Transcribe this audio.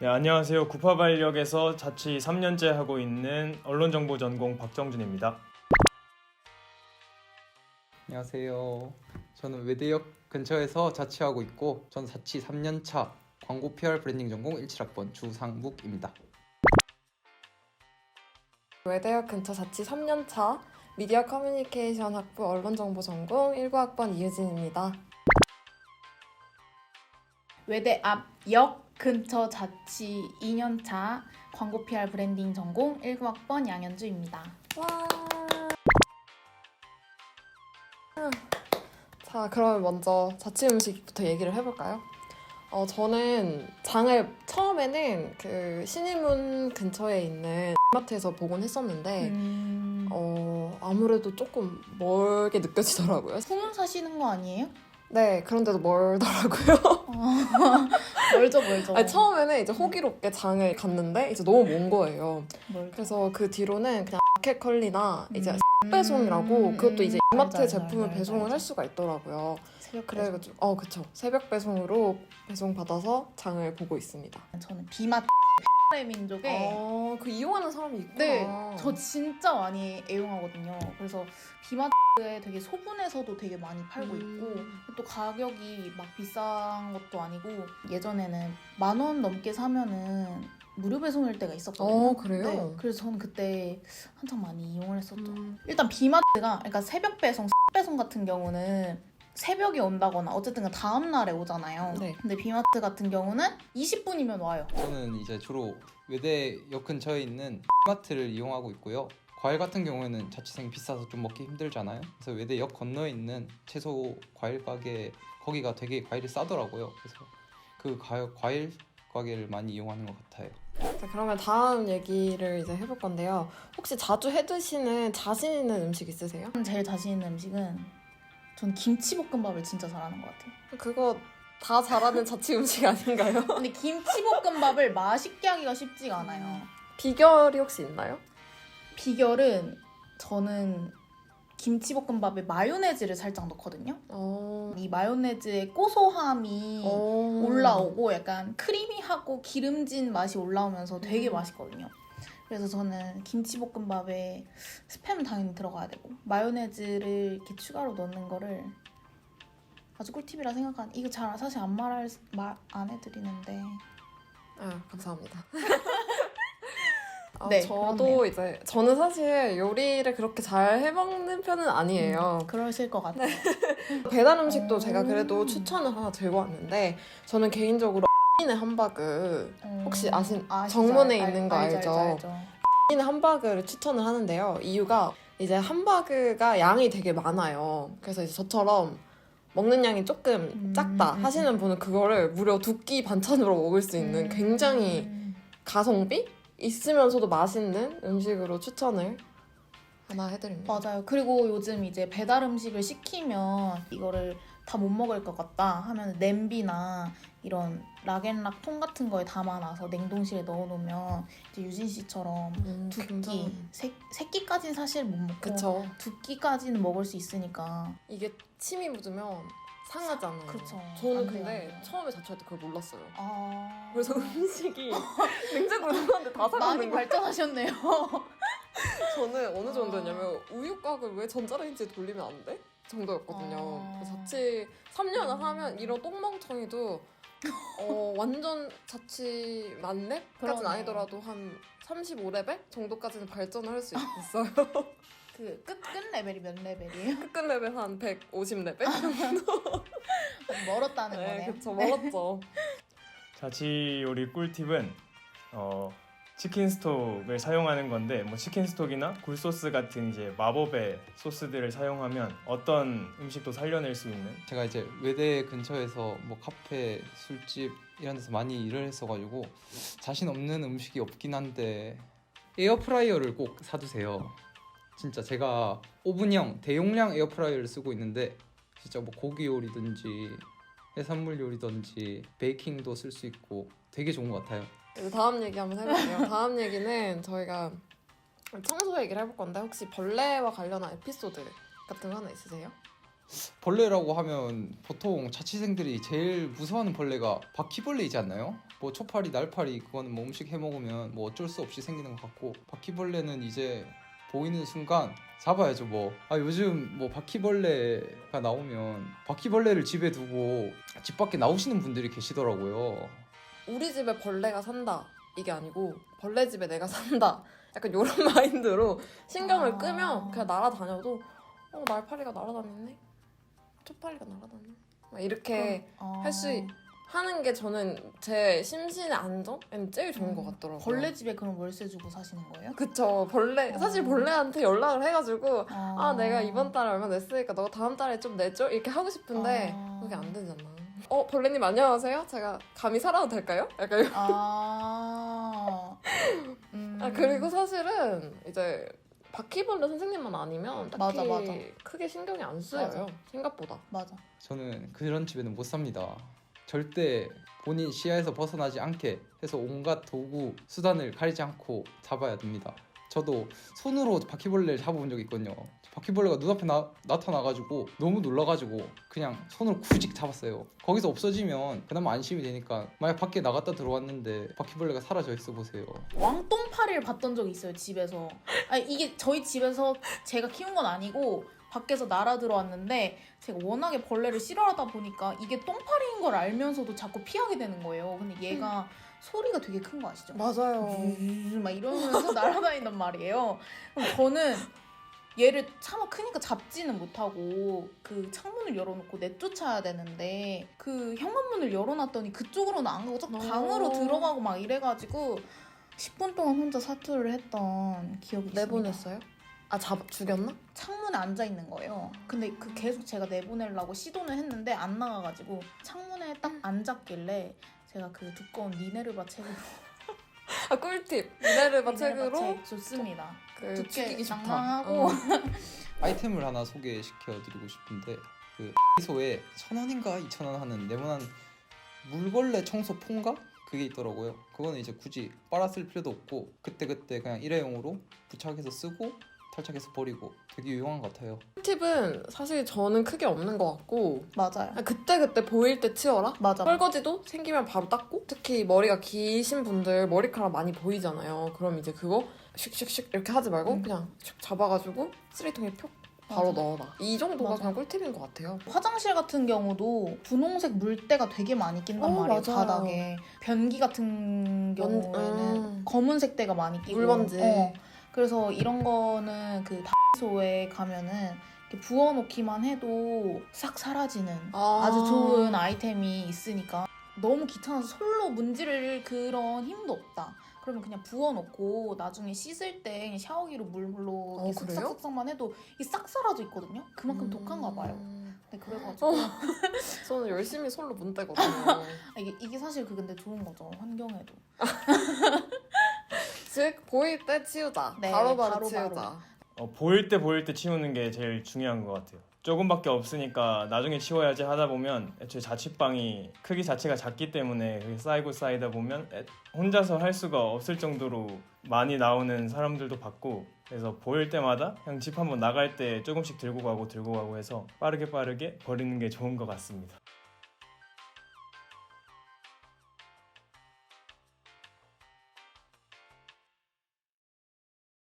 네, 안녕하세요. 구파발력에서 자취 3년째 하고 있는 언론정보 전공 박정준입니다. 안녕하세요. 저는 외대역 근처에서 자취하고 있고 전 자취 3년차 광고 PR 브랜딩 전공 17학번 주상묵입니다. 외대역 근처 자취 3년차 미디어 커뮤니케이션 학부 언론정보 전공 19학번 이유진입니다. 외대 앞 역 근처 자취 2년차 광고 PR 브랜딩 전공 19학번 양현주입니다. 와. 자, 그럼 먼저 자취 음식부터 얘기를 해볼까요? 어, 저는 장을 처음에는 그 신일문 근처에 있는 마트에서 보곤 했었는데 음... 어, 아무래도 조금 멀게 느껴지더라고요. 소문 사시는 거 아니에요? 네, 그런데도 멀더라고요. 멀죠 멀죠. 아니, 처음에는 이제 호기롭게 장을 갔는데 이제 너무 먼 거예요. 멀죠. 그래서 그 뒤로는 그냥 마켓컬리나 이제 음. 배송이라고 그것도 이제 음, 이마트 알죠, 제품을 알죠, 배송을 알죠. 할 수가 있더라고요. 새벽 그래가지고 어 그쵸 새벽 배송으로 배송 받아서 장을 보고 있습니다. 저는 비맛 의 민족에 어그 이용하는 사람이 있구나. 네, 저 진짜 많이 애용하거든요. 그래서 비마트에 되게 소분해서도 되게 많이 팔고 있고 음. 또 가격이 막 비싼 것도 아니고 예전에는 만 원 넘게 사면은 무료 배송일 때가 있었거든요. 어 그래요? 네, 그래서 저는 그때 한창 많이 이용을 했었죠. 음. 일단 비마트가 그러니까 새벽 배송, 배송 같은 경우는 새벽에 온다거나 어쨌든 그 다음 날에 오잖아요. 네. 근데 비마트 같은 경우는 20분이면 와요. 저는 이제 주로 외대역 근처에 있는 마트를 이용하고 있고요. 과일 같은 경우에는 자취생 비싸서 좀 먹기 힘들잖아요. 그래서 외대역 건너에 있는 채소 과일 가게 거기가 되게 과일이 싸더라고요. 그래서 그 가, 과일 가게를 많이 이용하는 것 같아요. 자 그러면 다음 얘기를 이제 해볼 건데요. 혹시 자주 해 드시는 자신 있는 음식 있으세요? 제일 자신 있는 음식은 전 김치볶음밥을 진짜 잘하는 것 같아요. 그거 다 잘하는 자취 음식 아닌가요? 근데 김치볶음밥을 맛있게 하기가 쉽지가 않아요. 비결이 혹시 있나요? 비결은 저는 김치볶음밥에 마요네즈를 살짝 넣거든요. 어. 이 마요네즈의 고소함이 어. 올라오고 약간 크리미하고 기름진 맛이 올라오면서 되게 음. 맛있거든요. 그래서 저는 김치볶음밥에 스팸은 당연히 들어가야 되고 마요네즈를 이렇게 추가로 넣는 거를 아주 꿀팁이라 생각한 이거 잘 사실 안 말할 말 안 해드리는데 아 감사합니다. 아, 네, 저도 그렇네요. 이제 저는 사실 요리를 그렇게 잘 해먹는 편은 아니에요. 그러실 것 같아요. 배달 음식도 음. 제가 그래도 추천을 하나 들고 왔는데 저는 개인적으로 의 함바그 혹시 아신- 아시죠? 정문에 알- 있는 거 알죠, 알죠? 알죠. 의 함바그를 추천을 하는데요. 이유가 이제 함바그가 양이 되게 많아요. 그래서 이제 저처럼 먹는 양이 조금 음, 작다 음, 하시는 분은 그거를 무려 두 끼 반찬으로 먹을 수 있는 굉장히 음. 가성비 있으면서도 맛있는 음식으로 추천을 하나 해드립니다. 맞아요. 그리고 요즘 이제 배달 음식을 시키면 이거를 다 못 먹을 것 같다 하면 냄비나 이런 락앤락 통 같은 거에 담아놔서 냉동실에 넣어놓으면 이제 유진 씨처럼 음, 두 끼, 세, 세 끼까지는 사실 못 먹고 그쵸. 두 끼까지는 먹을 수 있으니까 이게 침이 묻으면 상하잖아요. 그쵸. 저는 근데 안 돼요. 처음에 자취할 때 그걸 몰랐어요. 아 그래서 음식이 냉장고에 넣었는데 다 많이 상하는 거예요. 발전하셨네요. 저는 어느 아. 정도였냐면 우유곽을 왜 전자레인지에 돌리면 안 돼? 정도였거든요. 아. 그래서 자취 3년을 음. 하면 이런 똥멍청이도 어, 완전 자취 만렙까지는 그러네. 아니더라도 한 35레벨 정도까지는 발전을 할 수 있어요. 그 끝 끝 레벨이 몇 레벨이에요? 끝끝 레벨 한 150레벨? 멀었다는 네, 거네요. 그쵸. 멀었죠. 자취 요리 꿀팁은 어, 치킨 스톡을 사용하는 건데 뭐 치킨 스톡이나 굴소스 같은 이제 마법의 소스들을 사용하면 어떤 음식도 살려낼 수 있는 제가 이제 외대 근처에서 뭐 카페, 술집 이런 데서 많이 일을 했어가지고 자신 없는 음식이 없긴 한데 에어프라이어를 꼭 사두세요. 진짜 제가 오븐형 대용량 에어프라이어를 쓰고 있는데 진짜 뭐 고기 요리든지 해산물 요리든지 베이킹도 쓸 수 있고 되게 좋은 것 같아요. 이제 다음 얘기 한번 해볼게요. 다음 얘기는 저희가 청소 얘기를 해볼 건데 혹시 벌레와 관련한 에피소드 같은 거 하나 있으세요? 벌레라고 하면 보통 자취생들이 제일 무서워하는 벌레가 바퀴벌레이지 않나요? 뭐 초파리, 날파리 그거는 뭐 음식 해 먹으면 뭐 어쩔 수 없이 생기는 것 같고 바퀴벌레는 이제 보이는 순간 잡아야죠 뭐. 아 요즘 뭐 바퀴벌레가 나오면 바퀴벌레를 집에 두고 집 밖에 나오시는 분들이 계시더라고요. 우리 집에 벌레가 산다. 이게 아니고 벌레 집에 내가 산다. 약간 이런 마인드로 신경을 아. 끄면 그냥 날아다녀도 어 날파리가 날아다니네? 초파리가 날아다니네? 막 이렇게 어, 할수 하는 게 저는 제 심신의 안정에 제일 좋은 음, 것 같더라고요. 벌레 집에 그럼 월세 주고 사시는 거예요? 그쵸. 벌레 사실 어. 벌레한테 연락을 해가지고 아, 아 내가 이번 달에 얼마 냈으니까 너 다음 달에 좀 내줘? 이렇게 하고 싶은데 아. 그게 안 되잖아 어 벌레님 안녕하세요 제가 감히 살아도 될까요? 약간 아, 음. 아 그리고 사실은 이제 바퀴벌레 선생님만 아니면 딱히 맞아, 맞아. 크게 신경이 안 쓰여요 생각보다 맞아. 저는 그런 집에는 못 삽니다. 절대 본인 시야에서 벗어나지 않게 해서 온갖 도구, 수단을 가리지 않고 잡아야 됩니다. 저도 손으로 바퀴벌레를 잡아본 적이 있거든요. 바퀴벌레가 눈앞에 나, 나타나가지고 너무 놀라가지고 그냥 손으로 구직 잡았어요. 거기서 없어지면 그나마 안심이 되니까 만약 밖에 나갔다 들어왔는데 바퀴벌레가 사라져 있어 보세요. 왕똥파리를 봤던 적이 있어요 집에서. 아니 이게 저희 집에서 제가 키운 건 아니고 밖에서 날아 들어왔는데 제가 워낙에 벌레를 싫어하다 보니까 이게 똥파리인 걸 알면서도 자꾸 피하게 되는 거예요. 근데 얘가 소리가 되게 큰 거 아시죠? 맞아요 음, 막 이러면서 날아다닌단 말이에요. 그럼 저는 얘를 차마 크니까 잡지는 못하고 그 창문을 열어놓고 내쫓아야 되는데 그 현관문을 열어놨더니 그쪽으로는 안 가고 저 방으로 어. 들어가고 막 이래가지고 10분 동안 혼자 사투를 했던 기억이 있습니다. 내보냈어요? 아 잡, 죽였나? 창문에 앉아 있는 거예요. 근데 그 계속 제가 내보내려고 시도는 했는데 안 나가가지고 창문에 딱 앉았길래 제가 그 두꺼운 미네르바 책으로 아 꿀팁 미네르바 책으로 책 좋습니다. 그 두께 낭낭하고. 어. 아이템을 하나 소개시켜 드리고 싶은데 그 소에 천 원인가 이천 원 하는 네모난 물걸레 청소 폰가 그게 있더라고요. 그거는 이제 굳이 빨았을 필요도 없고 그때 그때 그냥 일회용으로 부착해서 쓰고 탈착해서 버리고 되게 유용한 것 같아요. 꿀팁은 사실 저는 크게 없는 것 같고 맞아요. 그냥 그때 그때 보일 때 치워라 맞아. 설거지도 생기면 바로 닦고 특히 머리가 기신 분들 머리카락 많이 보이잖아요 그럼 이제 그거 슉슉슉 이렇게 하지 말고 음. 그냥 슉 잡아가지고 쓰레기통에 표 바로 맞아. 넣어놔 이 정도가 맞아. 그냥 꿀팁인 것 같아요 화장실 같은 경우도 분홍색 물때가 되게 많이 낀단 어, 말이에요 맞아요. 바닥에 변기 같은 경우에는 음. 검은색 때가 많이 끼고 물먼지. 어, 그래서 이런 거는 그 다이소에 가면은 이렇게 부어놓기만 해도 싹 사라지는 아. 아주 좋은 아이템이 있으니까 너무 귀찮아서 솔로 문지를 그런 힘도 없다. 그러면 그냥 부어놓고 나중에 씻을 때 샤워기로 물로 어? 쓱싹쓱싹만 해도 이게 싹 사라져 있거든요. 그만큼 음. 독한가 봐요. 네, 그래가지고 어. 저는 열심히 솔로 문 떼거든요 아, 이게 이게 사실 그 근데 좋은 거죠 환경에도. 즉 보일 때 치우자 네, 바로바로 바로, 치우자 바로. 어, 보일 때 보일 때 치우는 게 제일 중요한 것 같아요. 조금밖에 없으니까 나중에 치워야지 하다 보면 애초에 자취방이 크기 자체가 작기 때문에 그게 쌓이고 쌓이다 보면 애- 혼자서 할 수가 없을 정도로 많이 나오는 사람들도 봤고 그래서 보일 때마다 그냥 집 한번 나갈 때 조금씩 들고 가고 들고 가고 해서 빠르게 빠르게 버리는 게 좋은 것 같습니다.